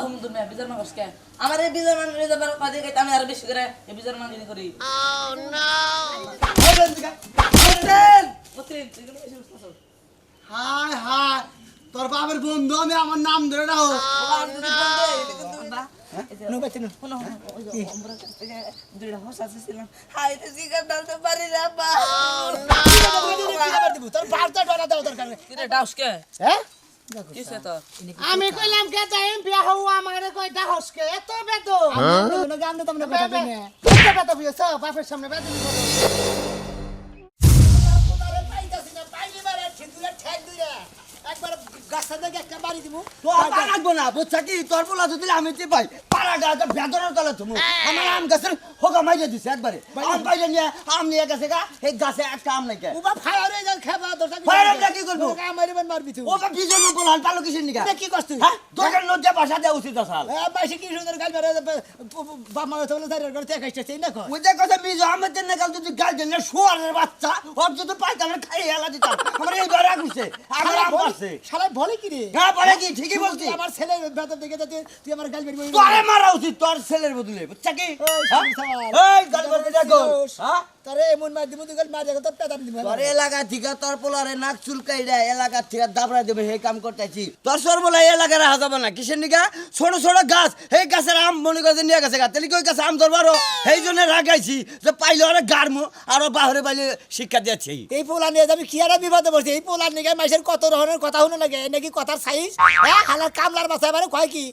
আহমদুল মিয়া bizarre মাগস কে আমার এই bizarre মান রে যাবার কাজে গাইতে আমি আর বেশি করে এই বিজার মান জিনি করি। এসে বসছিস হাই হাই তোর বাবার বন্ধু আমি আমার নাম ধরে রাখো। তোর বারটা ডরা দাও দরকার। হ্যাঁ? আমি কইলাম কে তাইম বিয়া হও আমারে কই এত আমি গান কথা কই না। এত বেদ বিয়া বাপের সামনে বেদ নি একবার গাছটা দেখে একটা বাড়ি দিব তোর পা রাখব না। বুঝছা কি? তোর বলা যদি আমি পাই পাড়া গাছ বেদনের তলে তুমি আমার আম গাছের হোকা মাইরে দিছে একবারে। আম পাইলে নিয়ে আম নিয়ে গেছে গা এই গাছে একটা আম নাই কে উবা ফায়ারে যা খাবা দরজা Fire আমরা কি করব? আমারে বান মারবি তুই। ও বা বিজন পোলা পালো কিসের নিকা? কি করছ তুই? হ্যাঁ? দোকান লজ্জা ভাষা দেওয়া উচিত আসাল এ বাইসে কি সুন্দর গাল মারে বাপ মা তো দাঁড়িয়ে করে দেখাইছে সেই না কই ওই যে কথা বিজ আমার জন্য কাল যদি গাল দেন শুয়ারের বাচ্চা ওর যদি পাইতাম না খাই হেলা দিতাম। আমার এই ঘরে আগুছে আমার আম আছে শালা বলে কি রে? হ্যাঁ বলে কি ঠিকই বলছি। আমার ছেলে বেতন দেখে তুই আমার গাল তোরে মারা উচিত তোর ছেলের বদলে বুঝছা কি? হ্যাঁ? শালা। এই গাল মারতে দেখো হ্যাঁ? তারে এমন মার দিব তুই মার দেখো তোর পেদার দিব তোর এলাকা থেকে তোর পোলারে নাক চুলকাই দেয় এলাকা থেকে দাবড়া দেবে হে কাম করতেছি। তোর সর বলে এলাকায় রাখা যাবে না কিসের নিকা ছোট ছোট গাছ গাছের আম মনে করছে নিয়ে গেছে গাছ তাহলে কি ওই গাছে আম ধরবারও সেই জন্য রাখাইছি যে পাইলে ওরা গাড়মো আরও বাহরে পাইলে শিক্ষা দিয়েছি। এই পোলা নিয়ে যাবি কি আর বিপদে পড়ছে? এই পোলার নিয়ে মাসের কত রকমের কথা শুনে লাগে নাকি কথার সাইজ? হ্যাঁ? হালার কামলার মাথায় মানে কয় কি?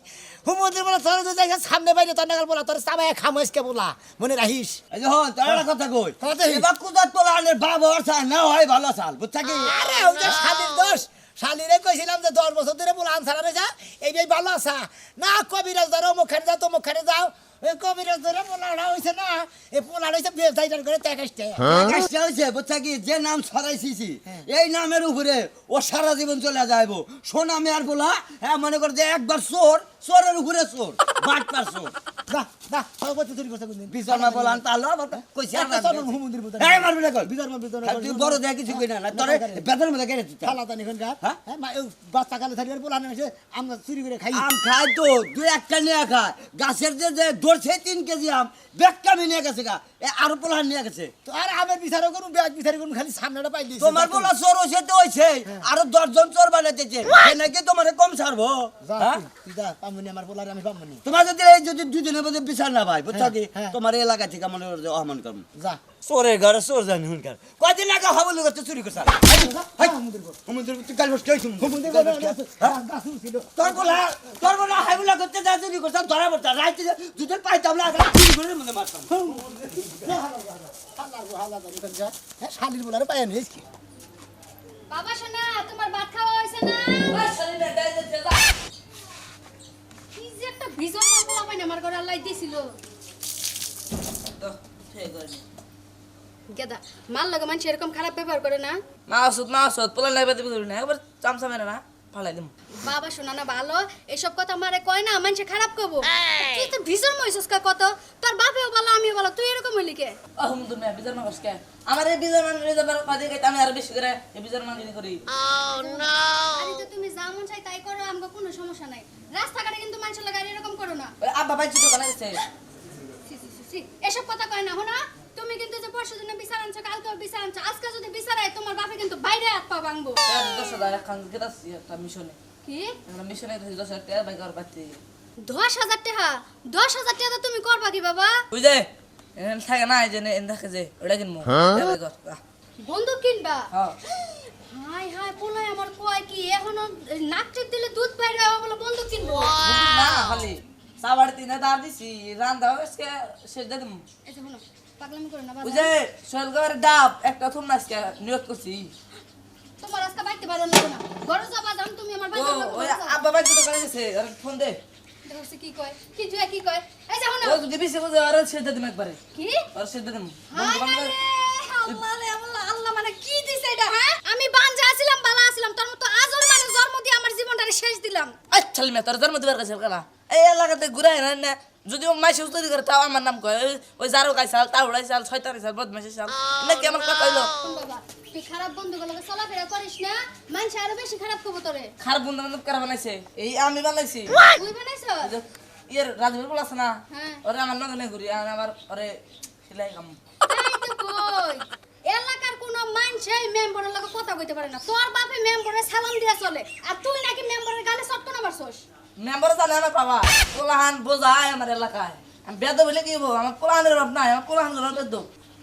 হুমুদের বলে তোর সামনে বাইরে তোর নাগাল বলা তোর সামায় খামোসকে বলা? মনে রাখিস? এই যে হন তোর কথা কই। কি? এবার কুদাত তোলা আনে বাপ ওর সাল না হয় ভালো সাল বুঝছা কি? আরে ওই যে শালির দোষ। শালিরে কইছিলাম যে দশ বছর ধরে বলে আনসার যা এই ভাই ভালো আসা না কবিরাজ ধরো মুখের যাও তো মুখের যাও। এই কবিরাজ ধরে হয়েছে না? এই বেজাইটার করে হয়েছে বুঝছা কি? যে নাম ছড়াইছিছি এই নামের উপরে ও সারা জীবন চলে যাইব। সোনা মেয়ার বলা হ্যাঁ মনে কর যে একবার চোর চোরের উপরে চোর বাটপার চোর। আর একটা হ্যাঁ? হ্যাঁ? আমরা চুরি করে খাই। আম খাই তো নিয়ে খায় গাছের যে যে ধরছে তিন কেজি আম ব্যাগটা আমি নিয়ে গেছে গা। এ আরও পোলা নিয়ে গেছে। তো আর আমের বিচারও করুন ব্যাগ বিচারি করুন খালি সামনেটা পাই দিয়েছে তোমার বলা চোর হয়েছে তো হয়েছে আরও দশজন চোর বানাইতেছে নাকি তোমার কম ছাড়বো? হ্যাঁ? পামনি আমার বলার আমি পামনি। তোমার যদি এই যদি দুজনের মধ্যে বিচার না ভাই বুঝছ কি? হ্যাঁ। তোমার এলাকা থেকে মনে অহমান করব যা। চোরের ঘরে চোর জানি হুনকার কয়দিন আগে হবল করতে চুরি করছে তোর বলা তোর বলা হাইবুলা করতে যা চুরি করতাম ধরা পড়তাম রাইতে দুধের পাইতাম না আগে চুরি করে মধ্যে মারতাম হ্যাঁ শালির পোলারে পাই আনি কি বাবা শোনা তোমার ভাত খাওয়া হয়েছে না কি যে একটা পোলা পাইনি আমার ঘরে আল্লাহ দিয়েছিল গেদা মাল লাগে মানুষ এরকম খারাপ ব্যবহার করে না? মা ওষুধ মা ওষুধ পোলা লাগবে না? একবার চামচা মেরে না ফালাই দিম। বাবা শোনা না ভালো। এসব কথা মারে কয় না মানুষে খারাপ করব। তুই তো ভীষণ মহিষ কত? তোর বাপেও বলো আমিও বলো তুই এরকম হইলি কে? আহমদুল মিয়া বিজার কে? আমার এই বিজার মান রে যাবার কাজে গাইতে আমি আর বেশি করে এই বিজার মান জিনি করি আরে তো তুমি যা মন চাই তাই করো আমাকে কোনো সমস্যা নাই। রাস্তাঘাটে কিন্তু মানুষের গাড়ি এরকম করো না। আব্বা ভাই চিতো কানে গেছে ছি, ছি, ছি, ছি। এসব কথা কয় না হনা তুমি পরশু দিনে বিচার আনছো কালকে বিচার আনছো আজকে যদি বিচার হয় তোমার বাপে কিন্তু বাইরে হাত পা ভাঙবো। দশ হাজার একখান গেতাছি একটা মিশনে। কি? একটা মিশনে দশ হাজার টাকা বাইক আর বাড়তে। দশ হাজার টাকা? দশ হাজার টাকা তুমি করবা কি বাবা? ওই এখানে থাকে না এই যে এনে থাকে যে ওটা কিনবো। বন্দুক হ্যাঁ। হাই হাই পোলাই আমার কয় কি এখনও নাক টিপ দিলে দুধ বাইরে হবে বলে বন্দুক কিনবো? না খালি সাবার তিনে দাঁড় দিছি শেষ দিয়ে শোনো। পাগলামি করো না বাবা। যে সরকার ডাব একটা থুম আজকে নিয়োগ করছি। তোমার আজকে বাইতে পারো না না। ঘরে যাবা যাম তুমি আমার ও বাইতে ওই আব্বা ভাই চিতো কানে গেছে আর ফোন দে। দেখো কি কয়? কি জুয়া কি কয়? এই যে শোনো ও যদি বেশি বুঝে আর শেষ দিম একবারে। কি? আর শেষ দিম রে, আল্লাহ রে, আল্লাহ, আল্লাহ মানে কি দিছে এটা, হ্যাঁ? আমি বাঞ্জা আছিলাম, বালা আছিলাম, তোর মতো আজর মানে জন্ম দিয়ে আমার জীবনটারে শেষ দিলাম। আচ্ছা মেয়ে তোর জন্ম দিবার কাছে কালা এই এলাকাতে ঘুরে না না। যদি মাইসে উত্তরি করে তাও আমার নাম কয় ওই- জারো গাই চাল তাউড়াই চাল ছয়তারি চাল বদমাইশি চাল নাকি আমার কথা হইল তুই খারাপ বন্ধুগুলোকে চলাফেরা করিস না মানুষ আরও বেশি খারাপ করব তোরে। খারাপ বন্ধু বান্ধব কারা বানাইছে? এই আমি বানাইছি। তুই বানাইছ? ইয়ের রাজবীর বল আছে না? হ্যাঁ। ওরে আমার নগনে ঘুরি আর আমার ওরে সিলাই কাম। তাই তো কই। এলাকার কোন মানুষই মেম্বারের লগে কথা কইতে পারে না। তোর বাপে মেম্বারে সালাম দিয়া চলে আর তুই নাকি মেম্বারের গালে চট্ট না মারছস? মেম্বার জানে আমার বাবা পোলাহান বোঝায় আমার এলাকায়। আমি বেদ বলে কি হব? আমার পোলাহানের বাপ নাই আমার পোলাহানগুলো বেদ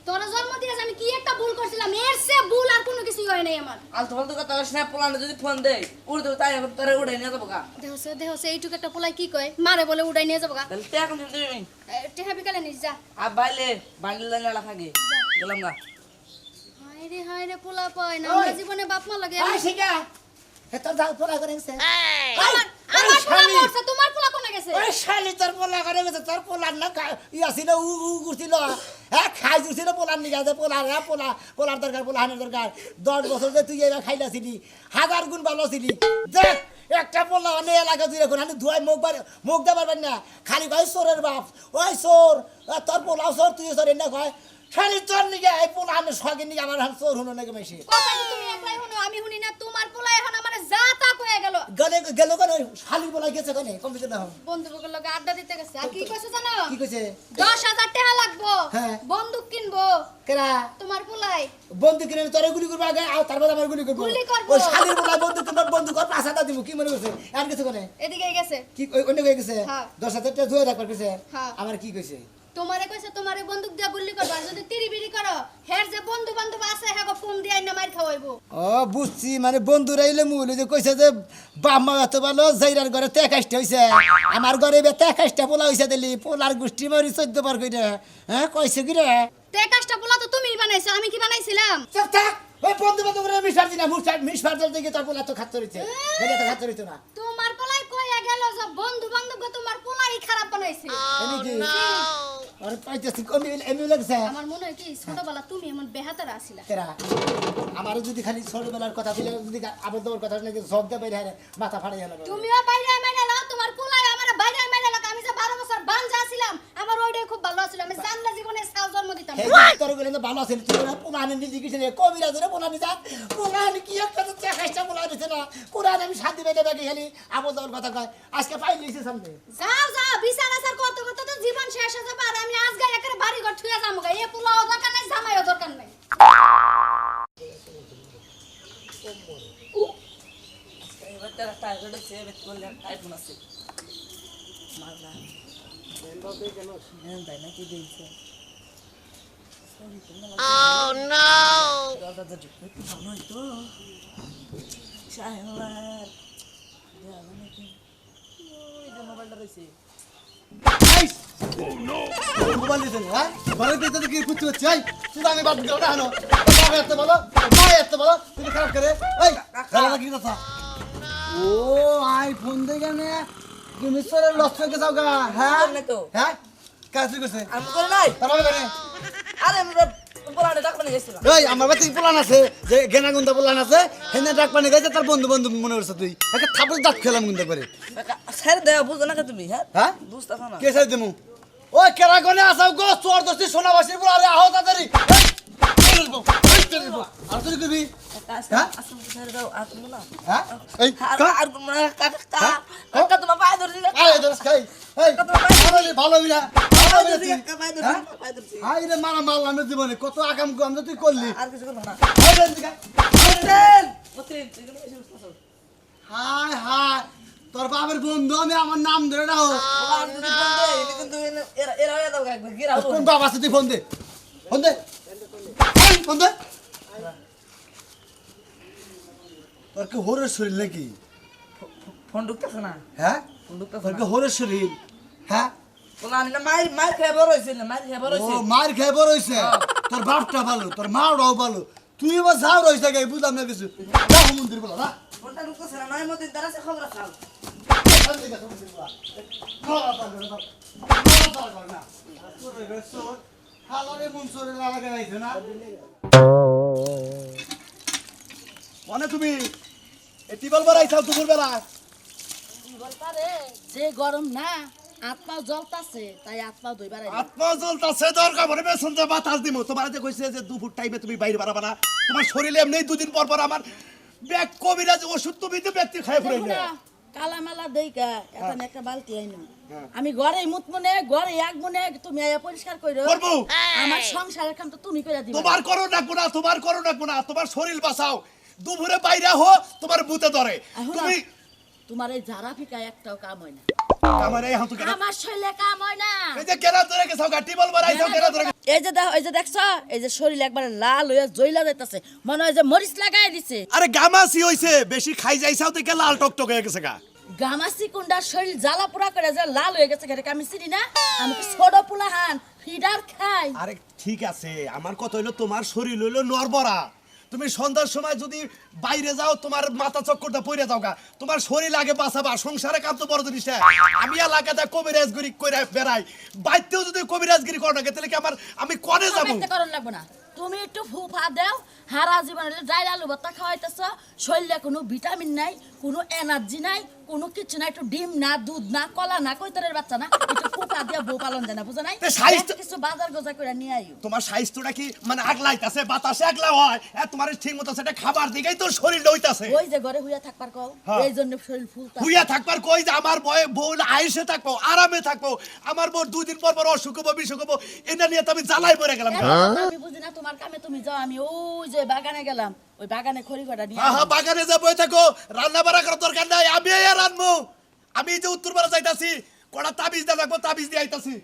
তোরা জন্ম দিয়েছ আমি কি একটা ভুল করছিলাম? এর সে ভুল আর কোনো কিছু হয় নাই আমার। আলতু ফালতু কথা বলিস না পোলাহানে যদি ফোন দেয় উড়ে দেবো তাই এখন তোরে উড়ে নিয়ে যাব গা। দেহসে দেহসে এইটুক একটা পোলাই কি কয়? মারে বলে উড়াই নিয়ে যাব গা। তাহলে তে এখন দিবি টেহা বিকালে নিস যা। আর বাইলে বান্ডিল জানি এলাকা গে গেলাম গা। হায় রে হায় রে পোলা পায় না। আমরা জীবনে বাপ মা লাগে। আয় শিখা। হে তোর যাও পোলা করে গেছে আমার পোলা মরছে তোমার পোলা কোনে গেছে? ওই শালি তোর পোলা করে গেছে? তোর পোলার না খা- উ উ করছিল। হ্যাঁ খাই দিছিল পোলার নিয়ে গেছে পোলার হ্যাঁ পোলা পোলার দরকার পোলাহানের দরকার। দশ বছর যে তুই এবার খাইলাছিলি হাজার গুণ ভালো ছিলি। দেখ একটা পোলা অনেক এলাকা তুই এখন আমি ধুয়াই মুখ বার মুখ দেবার না। খালি কয় চোরের বাপ ওই চোর তোর পোলাও চোর তুই চোর এনে কয়। খালি তোর নিকে এই আমি শখের নিকে আমার হাত চোর হলো নাকি মেশি তুমি একলাই শুনো আমি শুনি না তোমার পোলা এখন আমার যা তা কয়ে গেল। গেলে গেল কেন? শালির পোলা গেছে কেন? কম্পিউটার না বন্ধু বগল লগে আড্ডা দিতে গেছে। আর কি কইছো জানো? কি কইছে? দশ হাজার টাকা লাগবো। হ্যাঁ। বন্দুক কিনবো। কেরা? তোমার পোলাই বন্দুক কিনে তোরে গুলি করব আগে আর তারপর আমার গুলি করব। গুলি করব। ওই শালির বলা বন্দুক কিনবার বন্দুক আর পাঁচ হাজার দিব কি মনে করছে? আর কিছু কোনে? এদিকে গেছে। কি ওই- অন্য গেছে? হ্যাঁ। দশ হাজার টাকা ধুয়ে রাখবার কইছে হ্যাঁ। আমার কি কইছে? তোমারে কইছে তোমারে বন্দুক দিয়া গুলি করবা যদি তিরি বিরি করো হের যে বন্ধু বান্ধব আছে হ্যাঁ ফোন দিয়ে না মার খাওয়াইবো ও বুঝছি মানে বন্ধুরা এলে মূল যে কইছে যে বাম্মা এত ভালো জাইরার ঘরে তে কাজটা হইছে আমার ঘরে বে তে কাজটা পোলা হইছে দিলি পোলার গোষ্ঠী মারি চোদ্দ বার কইরে হ্যাঁ কইছে কি রে তে কাজটা পোলা তো তুমি বানাইছো আমি কি বানাইছিলাম চুপ থাক ওই বন্ধু বান্ধব মিস ফার দিনা মিস ফার দিকে তোর পোলা তো খাত রইছে এটা তো খাত রইতো না তোমার পোলাই কইয়া গেল যে বন্ধু বান্ধব তোমার পোলাই খারাপ বানাইছে এনে কি আরে পাইতেছি কমি এমনি লাগছে? আমার মনে হয় কি ছোটবেলা তুমি এমন বেহাতারা আছিলা। তেরা আমারও যদি খালি ছোটবেলার কথা দিলে যদি হওয়ার কথা সব দে বাইরে মাথা গেল তুমিও বাইরে মেনে নাও তোমার আমার বাইরে মেনে নাও আমি যে বারো বছর বাঞ্জা ছিলাম আমার ওইটাই খুব ভালো ছিল আমি জানলা জীবনে সাও জন্ম দিতাম। তোরগুলো ভালো আছে তুই না পুনানি নিজে কিছু নেই কবিরা ধরে পুনানি যা পুনানি কি একটা তো চেষ্টা পুনা দিছে না? পুরান আমি শান্তি বাকি খালি আবদ্ধ হওয়ার কথা কয়। আজকে পাই লিখছে সামনে। যাও যাও বিচার আচার করতে করতে তো জীবন শেষ হয়ে যাবে আর আমি আজ গায়ে একেবারে বাড়ি ঘর ছুঁয়ে যাব গা। এ পোলাও দরকার নাই জামাইও দরকার নাই। Oh no! মোবাইল হ্যাঁ? ঘরে দিতে তো কি খুঁজতে হচ্ছে? এই তুই আমি বাদ দিও না হানো বাবা এত বলো মা এত বলো তুমি খারাপ করে। এই গালা কি কথা? ও আইফোন দেখে নে তুমি সরে লস যাও গা হ্যাঁ? তো। হ্যাঁ? কাজ করছে আমি করে নাই? আরে আমি বলাটা ডাক এই আমার বাড়িতে পোলান আছে? যে গেনা পোলান আছে হেনে ডাক পানি গেছে তার বন্ধু বন্ধু মনে করছে তুই। একটা থাপড় দাঁত খেলাম গুন্দা করে স্যার বুঝো না তুমি হ্যাঁ? হ্যাঁ? বুঝতেছো না। কে সাইড দেমু? ওই কেরা গনে আসাও গো চোর দস্তি সোনাবাসীর পুরো আরে আহো তাড়াতাড়ি। আর তুই কবি হ্যাঁ? ভালো হ্যাঁ? হাই রে মারা মারলাম জীবনে কত আকাম কাম যে তুই করলি? আর কিছু করব না। হাই তোর বাবার বন্ধু আমি আমার নাম ধরে রাখো। কোন আছে তুই ফোন দে ফোন দে। ফোন দে। তোর কি হরের শরীর নাকি? ফোন ঢুকতেছে না। হ্যাঁ? ফোন ঢুকতেছে তোর কি হরের শরীর? হ্যাঁ? মার খেয়ে বড় হইছে না মার খেয়ে বড় ও হইছে? মার খেয়ে বড় হইছে? তোর বাপটা ভালো তোর মাটাও ভালো। তুই এবার যাও রইছে গে বুঝলাম না কিছু। যাও মন্দির বলো না মানে তুমি এটি বলবার আইসাও দুপুর বেলা যে গরম না। আত্মা জ্বলতাছে তাই আত্মা দুইবার আত্মা জ্বলতাছে দরকার বেসন যে বাতাস দিমু। তোমার যে কইছে যে দুপুর টাইমে তুমি বাইরে বাড়াবা না তোমার শরীরে এমনি দুদিন পর পর আমার ব্যাগ কবিরাজ ওষুধ তুমি তো ব্যক্তি খাই ফুরাই না কালা দেইকা এখন একটা বালতি আইনো। আমি ঘরে মনে ঘরে এক মনে তুমি আয়া পরিষ্কার কইরো। করব। আমার সংসারের কাম তো তুমি কইরা দিবা। তোমার করো না গুনা তোমার করো না গুনা তোমার শরীর বাঁচাও। দুপুরে বাইরে হো তোমার বুতে ধরে। এখন তুমি তোমার এই জারা ফিকা একটাও কাম হয় না। আমার এই হাতু কেন আমার শরীরে কাম হয় না। এই যে কেনা ধরে গেছাও গাটি বল বাড়াইছাও কেনা ধরে এই যে দেখ এই যে দেখছ? এই যে শরীর একবারে লাল হয়ে জইলা যাইতাছে। মনে হয় যে মরিচ লাগাই দিছে। আরে গামাসি হইছে বেশি খাই যাইছাও দেখে লাল টকটক হয়ে গেছে গা। গামাসি কুন্ডার শরীর জ্বালা পোড়া করে যে লাল হয়ে গেছে আমি চিনি না? আমি কি ছোট পোলা হান ফিডার খাই। আরে ঠিক আছে আমার কথা হইল তোমার শরীর হইল নরবরা তুমি সন্ধ্যার সময় যদি বাইরে যাও তোমার মাথা চক্করটা পড়ে যাও গা। তোমার শরীর লাগে বাঁচাবা সংসারে কাম তো বড় জিনিস না। আমি এলাকাতে কবিরাজগিরি করে বেড়াই। বাইতেও যদি কবিরাজগিরি করো না তাহলে কি আমার আমি কনে যাব? না। তুমি একটু ফুফা দাও হারা জীবন যাই আলু ভর্তা খাওয়াইতেছ। শরীরে কোনো ভিটামিন নাই কোনো এনার্জি নাই কোনো কিছু নাই একটু ডিম না দুধ না কলা না কৈতরের বাচ্চা না একটু ফুফা দিয়া বউ পালন যায় না বুঝো নাই? কিছু বাজার গোজা করে নিয়ে আইও। তোমার স্বাস্থ্যটা কি মানে আগলাইতাছে বাতাসে আগলা হয় এ, তোমার ঠিক মতো সেটা খাবার দিকেই তোর শরীর লইতাছে। ওই যে ঘরে হুইয়া থাকবার কও হ্যাঁ। এই জন্য শরীর ফুলতা হুইয়া থাকবার কই যে আমার বয়ে বউ আয়েসে থাকব আরামে থাকব আমার বউ দুই দিন পর পর অসুখ হব বিসুখ হব এটা নিয়ে তো আমি জ্বালাই পড়ে গেলাম। আমি বুঝি না তোমার কামে তুমি যাও আমি ওই যে বাগানে গেলাম। ওই বাগানে খড়ি কটা নিয়ে আহা বাগানে যা বই থাকো রান্না বাড়া করার দরকার নাই আমি এই রান্নবো আমি এই যে উত্তর পাড়া যাইতাছি কটা তাবিজ দিয়ে রাখব তাবিজ দিয়ে আইতাছি।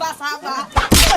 বাবা।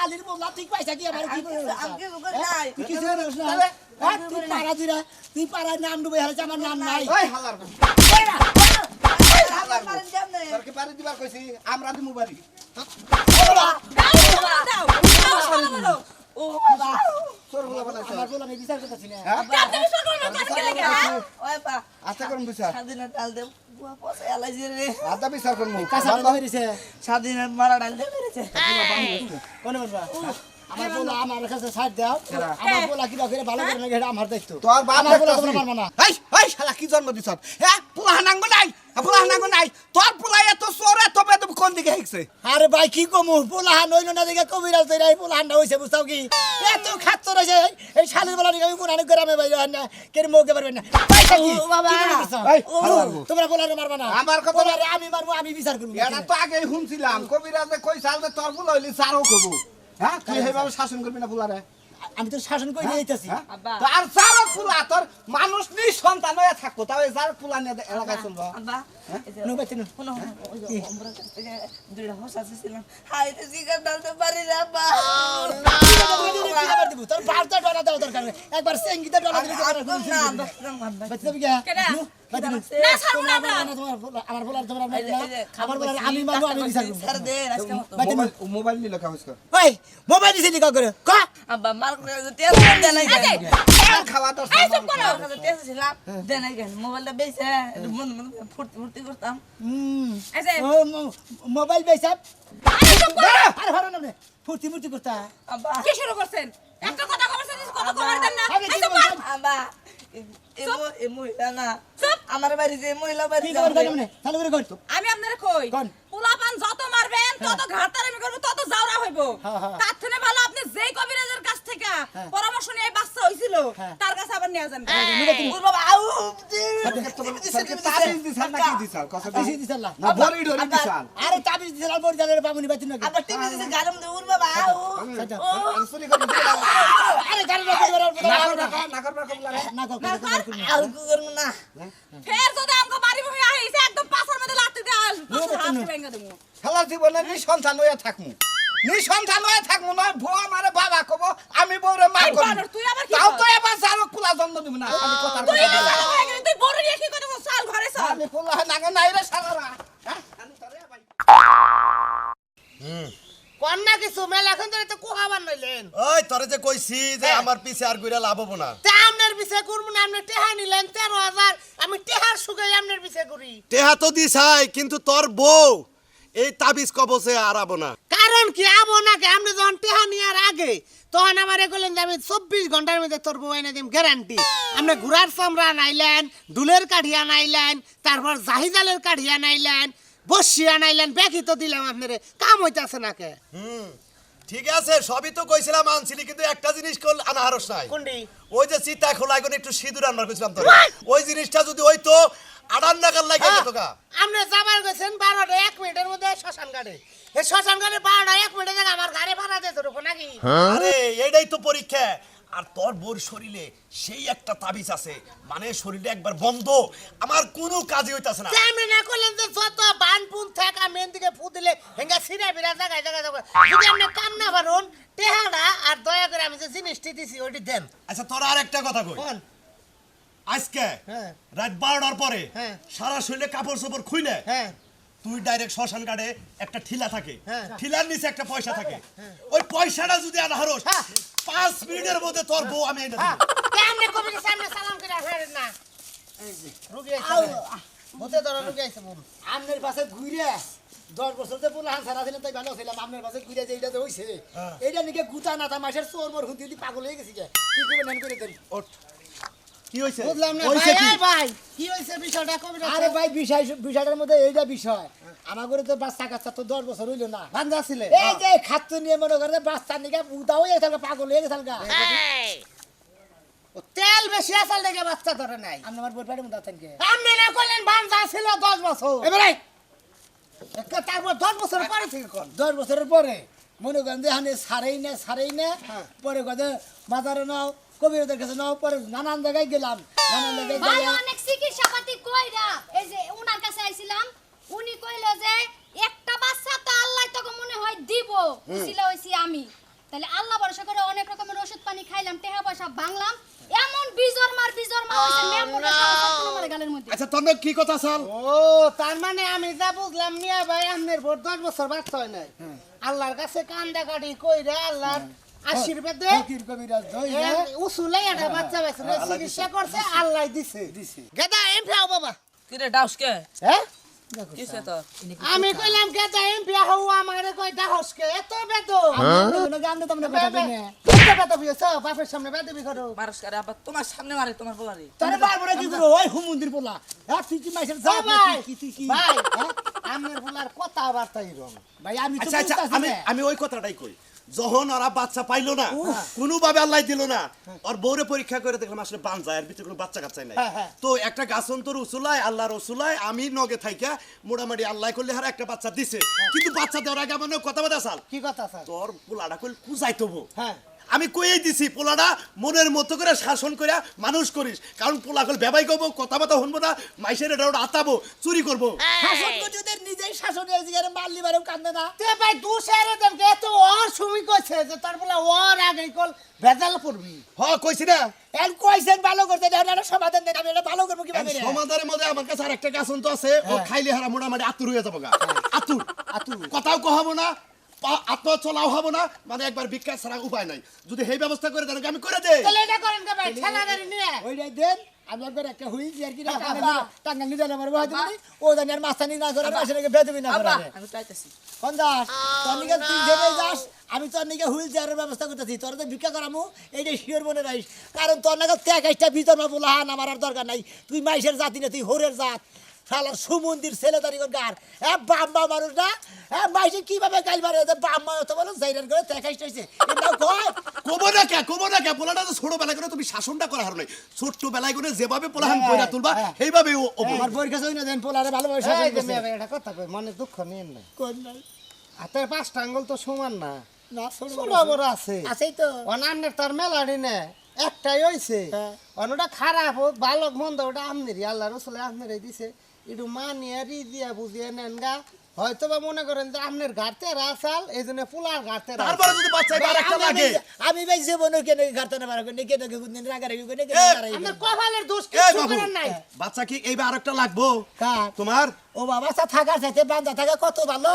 শালির বললা তুই পয়সা কি? আমার কি করে তুই কিছু করিস না হ্যাঁ, তুই পাড়া দিরা তুই পাড়ার নাম ডুবে হারাইছে আমার নাম নাই। ওই হালার তোর কি পারি দিবার আমরা দি মোবাইল তোর বলা বলা আমার বলে আমি বিচার করতেছি না। হ্যাঁ? হ্যাঁ? আচ্ছা করুন বিচার। স্বাধীনের ডাল আদা বিচার করুন কাঁচা লঙ্কা বেরিয়েছে। মারা ডাল দিয়ে মেরেছে কোন বলবা আমার বলা আমার কাছে সাইড দাও। আমার বলা কি করে ভালো করে নাকি আমার দায়িত্ব। তোর বাপ আমার বলা তোমরা পারব না। এই এই শালা কি জন্ম দিছ? হ্যাঁ? পোলা হানাঙ্গ নাই? পোলা হানাঙ্গ নাই। তোর পোলা এত চোরে তবে তুমি কোন দিকে হেকছে? আরে ভাই কি কমু? পোলাহান হইল না দেখে কবিরাজ এই পোলাহানটা হইছে বুঝতাও কি? এত খাচ্ছ রয়েছে এই শালির বেলা দিকে আমি কোন আনে গ্রামে বাইরে না কেন মৌকে পারবেন না? পয়সা কি বাবা। তোমরা মারবা না। আমার কথা- আমি মারবো আমি বিচার করব। এটা তো আগে শুনছিলাম কবিরাজে কই সাল তোর পোলা হইলি চারও কব হ্যাঁ তুই এইভাবে শাসন করবি না পোলারে আমি তো শাসন করে দিতেছি হ্যাঁ? তো আর চারও পোলা তোর মানুষ নি সন্তান হয়ে থাকব তাও এই চার পোলা নিয়ে এলাকায় চলবো। No no. না একবার সেঙ্গিতে ডলা দিলে আর কম না, দশ গ্রাম ভাববা। বাইতে যাবি কে কেডা? নো, বাইতে নো। না, ছাড়বো না তোমরা আমরা। মারবা না, তোমার পোলা- আমার পোলার তোমরা এই যে- মারবা এই যে না। খাবার আমার পোলার বলছি, আমি মারবো আমি বিচার করব ছাড় দে, আজকে মতো। বাইতে নো। মোবাইল নিলে ওই মোবাইল দিছে লিখা করে ক? আব্বা, মার করে যে টেস্ট দেন না কেন? খাওয়া তো আমার কাছে টেস্ট ছিলাম, দেন না কেন? মোবাইলটা বেচে, মন মন করে ফুর্তি ফুর্তি করতাম। হুম এই মো- মোবাইল বেসাব আরে চুপ করো। আরে ভালো না ফুর্তি ফুর্তি করতা আব্বা, কি শুরু করছেন একটা কথা কবেছেন কথা কবার দেন না এই কি চুপ কর। আব্বা, আমার বাড়ি যে মহিলা মানে আমি আপনারে কই? পোলাপান যত মারবেন তত ঘাটারামি করব তত জাউরা হইব। হ্যাঁ, হ্যাঁ। তার থেকে ভালো আপনি যেই কবিরাজের কাছ থেকে হ্যাঁ। পরামর্শ নিয়ে এই বাচ্চা হইছিল হ্যাঁ। তার কাছে আবার নিয়ে যান। ওর বাবা, আউ, আরে তাবিজ দিছাল বড় বামুনি নাকি টিভি দিছে, ওর বাবা, আউ। আরে না না। না। কবলা রে না। কর না। কর আর কি করব না। ফের যদি আমগো বাড়ি ভূমি আইছে একদম পাছার মধ্যে লাত্তি দেওয়া হাত ভেঙে দেবো। খেলার জীবনে নিঃসন্তান হয়ে থাকমু। হয়ে থাকমু নয় বউ আমারে বাবা কব আমি বউরে মা কব তুই আবার কি তাও তো এবার সারো কুলা জন্ম দিব না। আমি কথার তুই কথা এত বলি। বড় গেলি, তুই বড় নিয়ে কি করে বল? ঘরে চল। আমি কুলা নাগে নাই রে সারারা। হ্যাঁ? আমি তোরে ভাই। কন্যা কিছু মেলা এখন ধরে তো কুহাবার নইলেন? ওই তোরে যে কইছি যে। আমার পিছে আর ঘুরে লাভ হব না। আপনার করব না আপনি টেহা নিলেন তেরো হাজার। আমি টেহার সুগাই আপনার বিষয় করি। টেহা তো দিছাই কিন্তু তোর বউ এই তাবিজ কবছে আর আবো না। কারণ কি? আবো নাকি আপনি যখন টেহা নেওয়ার আগে তখন আমার বললেন যে আমি চব্বিশ ঘণ্টার মধ্যে তোর বউ এনে দিম গ্যারান্টি আপনি ঘোড়ার চামড়া নাইলেন দুলের কাঠিয়া নাইলেন তারপর জাহিজালের কাঠিয়া নাইলেন বসিয়া নাইলেন ব্যাকি তো দিলাম আপনারে। কাম হইতাছে নাকে হুম। ঠিক আছে সবই তো কইছিলাম আনছিলি কিন্তু একটা জিনিস কল আনারস নাই। কোনডি ওই যে চিতা খোলা এখন একটু সিঁদুর আনবার কইছিলাম তো ওই জিনিসটা যদি হইতো আড়ান নাগাল লাগে। যেত গা। আপনি যাবার গেছেন বারোটা এক মিনিটের মধ্যে শ্মশান ঘাটে এই শ্মশান ঘাটে বারোটা এক মিনিটে জায়গায় আমার গাড়ি ভাড়া দিয়ে তোর নাকি? আরে এইটাই তো পরীক্ষা। আর তোর বোর শরীরে সেই একটা তাবিজ আছে। মানে শরীরে একবার বন্ধ। আমার কোনো কাজই হইতাছে না। আপনি না করলেন যে যত বান পুন থাকা মেন দিকে ফু দিলে হেঙ্গা সিরা বিরা জায়গায় জায়গায় জায়গায় যদি আপনি কাম না পারুন টেহারা আর দয়া করে আমি যে জিনিসটি দিছি ওইটি দেন। আচ্ছা তোর আর একটা কথা কই? কোন আজকে হ্যাঁ। রাত বারোটার পরে হ্যাঁ। সারা শরীরে কাপড় চোপড় খুইলে হ্যাঁ। তুই ডাইরেক্ট শ্মশান কাটে একটা ঠিলা থাকে। হ্যাঁ। ঠিলার নিচে একটা পয়সা থাকে। ওই পয়সাটা যদি আনা হারস হ্যাঁ। পাঁচ মিনিটের মধ্যে তোর বউ আমি এনে হ্যাঁ। কবি সামনে সালাম করে আসেন না? রুগী আইছে বুঝতে ধরো রুগী আইছে বল আমনের পাশে ঘুরে দশ বছর যে পোলা সারা দিলেন তাই ভালো ছিলাম আমনের পাশে ঘুরে যে এইটা যে হইছে এইটা নাকি গুতা নাতা মাসের চোর মোর পাগল হয়ে গেছি কি করবেন করে দেন। ওঠ। কি হয়েছে? বুঝলাম না ভাই ভাই কি হইছে বিষয়টা? কবি আরে ভাই বিষয় বিষয়টার মধ্যে এইটা বিষয় আমার ঘরে তো বাচ্চা কাচ্চা তো দশ বছর হইল না। ভাঞ্জা ছিলে। এই যে খাদ্য নিয়ে মনে করে বাচ্চা নিকে উদা হয়ে গেছে পাগল হয়ে গেছে ও তেল বেশি আসাল দেখে বাচ্চা ধরে নাই। আমি আমার বই পাড়ে মধ্যে আছেন কে? আপনি না করলেন ভাঞ্জা ছিল দশ বছর। এবারে একটা তারপর দশ বছর পরে থেকে কোন দশ বছরের পরে মনে করেন যে হানে সারেই না সারেই না। হ্যাঁ। পরে কথা মাজারে নাও কবিরদের কাছে নাও পরে নানান জায়গায় গেলাম। নানান জায়গায় ভাই অনেক চিকিৎসা পাতি কইরা এই যে উনার কাছে আইছিলাম উনি কইলো যে একটা বাচ্চা তো আল্লাহ তোকে মনে হয় দিব উসিলা হইছি আমি। তাহলে আল্লাহ ভরসা করে অনেক রকমের ওষুধ পানি খাইলাম টেহা পয়সা ভাঙলাম এমন বিজর মার বিজর মার হইছে মেম্বরের সারা গালের মধ্যে। আচ্ছা তোর কি কথা চাল ও তার মানে আমি যা বুঝলাম মিয়া ভাই আপনার ভোট দশ বছর বাচ্চা হয় নাই। আল্লাহর কাছে কান্দা কাটি কইরা আল্লাহর আশীর্বাদ দে। ফকির কবিরাজ ধই এ, উসুলে একটা বাচ্চা বেছে চিকিৎসা করছে আল্লাহ দিছে। দিছে। গেদা এম ফিয়াও বাবা। কি রে ডাউস কে হ্যাঁ আমি কইলাম গেদা এম ফিয়া হও আমারে কই দাহসকে এত বেদ। গান তো আমরা কথা কই না। এত বেদ বিয়েছ বাপের সামনে বেদ বি করো। মারস করে আবার তোমার সামনে মারে তোমার পোলারে। তারে বারবার কি করো? ওই হুমন্দির পোলা। হ্যাঁ তুই কি মাইসের যা ও কি কি? ভাই। হ্যাঁ? আমার বলার কথাবার্তা এরকম ভাই আমি তো আচ্ছা আচ্ছা আমি আমি ওই কথাটাই কই। যখন ওরা বাচ্চা পাইলো না কোনোভাবে আল্লাহ দিল না। ওর বউরে পরীক্ষা করে দেখলাম আসলে বান্ধ যায় আর ভিতরে কোনো বাচ্চা কাচ্চাই নাই। হ্যাঁ, হ্যাঁ। তো একটা গাছন তোর উসুলায় আল্লাহর উসুলায় আমি নগে থাইকা মোটামুটি আল্লাহ করলে হারা একটা বাচ্চা দিছে। কিন্তু বাচ্চা দেওয়ার আগে আমার কথা বাদা সাল কি কথা তোর পোলাটা করলে কুজাই তবু। হ্যাঁ। আমি কইই দিছি পোলাটা মনের মতো করে শাসন করে মানুষ করিস। কারণ পোলা কল ব্যবাই করব কথা বাতা শুনব না মাইসের এটা ওটা আতাবো চুরি করব। শাসন করতে নিজেই শাসন হয়েছে মারলি বারেও কান্দে না। তে ভাই দু শেয়ারে দেন এত ওর সুমি কইছে যে তার বলে ওর আগে কল ভেজাল পড়বি হ কইছি না। এর কইছেন ভালো করতে দেন আর সমাধান দেন আমি এটা ভালো করব কীভাবে? সমাধানের মধ্যে আমার কাছে আর একটা গাছন তো আছে ও খাইলে হারা মোটামুটি আতুর হয়ে যাব গা। আতুর। আতুর। কথাও কহাবো না পা- আত্মা চলাও হব না মানে একবার ভিক্ষা ছাড়া উপায় নাই। যদি সেই ব্যবস্থা করে দেন আমি করে দেই। তাহলে এটা করেন কে ভাই ঠেলা গাড়ি নিয়ে। ওইটাই দেন আমি একবার একটা হুইল আর কি টাঙ্গা নিয়ে জানে আমার বাহাদুর ও জানি আর মাস্তানি না করে মাসে নাকি বেদবি না করে আমি চাইতেছি। তোর নিকে তুই জেনে যাস আমি তোর নিকে হুইল চেয়ারের ব্যবস্থা করতেছি তোর তো ভিক্ষা করামু এইটা শিওর মনে রাখিস। কারণ তোর নাকি ত্যাগ একটা ভিতর মা বলা হান আমার আর দরকার নাই। তুই মাইসের জাতি না তুই হোরের জাত। শালার সুমন্দির ছেলে তারি গার। হ্যাঁ বাম্মা মানুষ না? হ্যাঁ মাইসে কীভাবে গাইল মারে? বাম্মা তো বলো জাইরান করে ত্যাগ হয়েছে কবো না কে কবো না কে পোলাটা তো ছোটবেলায় করে তুমি শাসনটা করা হার নাই ছোট্টবেলায় করে যেভাবে পোলাহান কইরা তুলবা সেইভাবে ও ও আমার পরীক্ষা চই না দেন পোলারে যে মেয়ে ভাই, এটা কথা কই মনে দুঃখ নিয়েন না। কোন নাই। হাতের পাঁচটা আঙ্গুল তো সমান না। না ছোট ছোট বড় বড় আছে। আছেই তো। অনান্যের তার মেলাড়ি নে একটাই হইছে। হ্যাঁ। অন্যটা খারাপ হোক ভালো মন্দ ওটা আমনেরই আল্লাহ রসুলে আমনেরই দিছে। একটু মানিয়ে রিজিয়া বুঝিয়ে নেন গা হয়তো বা মনে করেন যে আপনার ঘাটতে রাসাল এই জন্য ফুলার ঘাটতে তারপরে যদি বাচ্চা লাগে। ভাই- আমি ভাই জীবনে কেন ঘাটতে না? পারব কেন কেন দিন কেন আপনার কপালের দোষ কিছু করার নাই। বাচ্চা কি এইবার আরেকটা লাগবো? তোমার? ও বাবা সা থাকার সাথে বান্ধা থাকা কত ভালো।